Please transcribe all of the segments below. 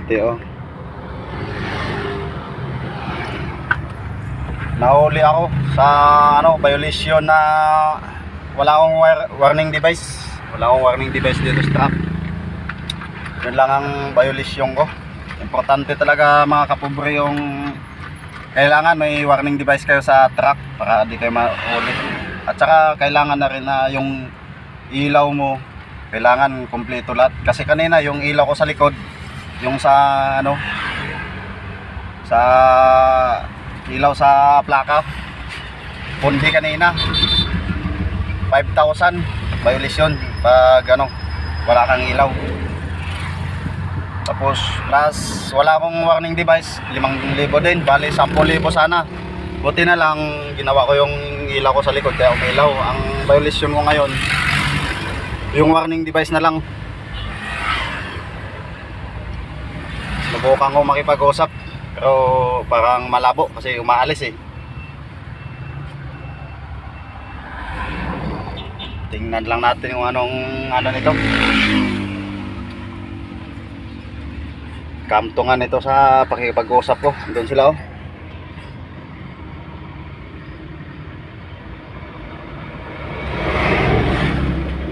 LTO. Nahuli ako sa ano, violation na wala akong war- warning device. Wala akong warning device dito sa truck. Yun lang ang violation ko. Importante talaga mga kapobre yung kailangan may warning device kayo sa truck para di kayo mahuli. At saka kailangan na rin na yung ilaw mo kailangan kumpleto lahat. Kasi kanina yung ilaw ko sa likod, yung sa ano sa ilaw sa plaka. Pundi kanina. 5,000 violation pag ano wala kang ilaw. Tapos plus wala akong warning device. 5,000 din. Bali 10,000 sana. Buti na lang ginawa ko yung ilaw ko sa likod kaya umilaw. Ang violation ko ngayon yung warning device na lang Subukan ko makipag-usap pero parang malabo kasi umaalis eh. Tingnan lang natin yung anong ano nito. Kamtungan nito sa pakikipag-usap ko. Doon sila oh.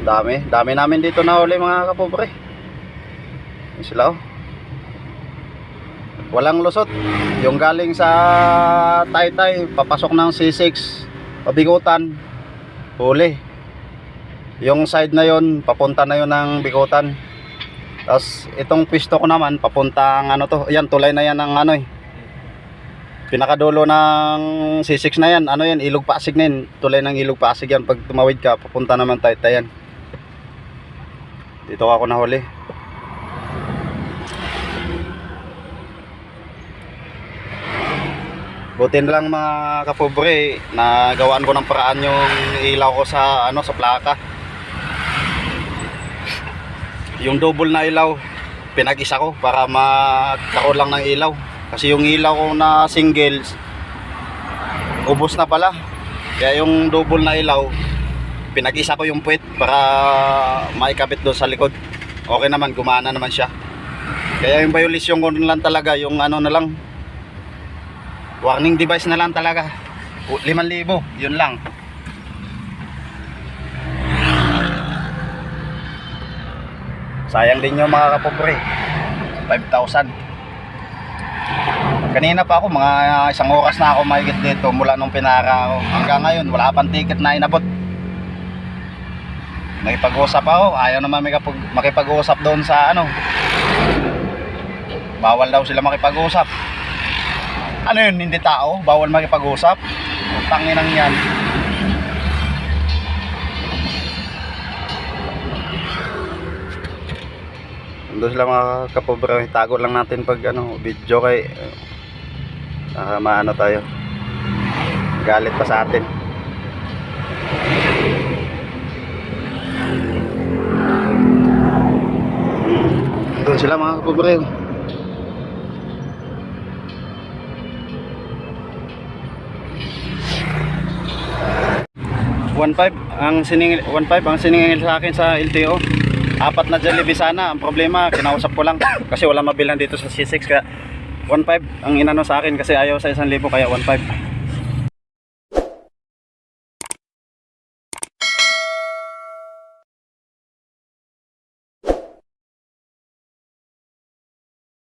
Dami, dami namin dito na uli mga kapobre. Doon sila oh walang lusot. Yung galing sa Taytay papasok ng C6 pabigutan. Huli. Yung side na yon papunta na yon ng bigutan. Tapos itong pisto ko naman papuntang ano to. Yan tulay na yan ng ano eh. Pinakadulo ng C6 na yan. Ano yan? Ilog pasig na yan tulay ng ilog pasig yan. Pag tumawid ka papunta naman Taytay yan. Dito ako nahuli Buti lang mga kapobre na gawaan ko ng paraan yung ilaw ko sa ano sa plaka. Yung double na ilaw pinag-isa ko para magkaroon lang ng ilaw. Kasi yung ilaw ko na single ubos na pala. Kaya yung double na ilaw pinag-isa ko yung puwet para maikabit doon sa likod. Okay naman, gumana naman siya. Kaya yung violation ko lang talaga yung ano na lang warning device na lang talaga. 5,000 yun lang. Sayang din yung mga kapobre. 5,000 kanina pa ako mga isang oras na ako mahigit dito mula nung pinara ako. Hanggang ngayon wala pang ticket na inabot. Nakipag-usap ako ayaw naman makipag- makipag-usap doon sa ano. Bawal daw sila makipag-usap ano yun, hindi tao, bawal makipag-usap. Tanginang yan. Doon sila mga kapobre, tago lang natin pag ano, video kay uh, maano tayo. Galit pa sa atin. Doon sila mga kapobre. 1.5 ang siningil 1.5 ang siningil sa akin sa LTO. Apat na Jollibee sana. Ang problema, kinausap ko lang kasi wala mabilang dito sa C6 kaya 1.5 ang inano sa akin kasi ayaw sa 1,000 kaya 1.5.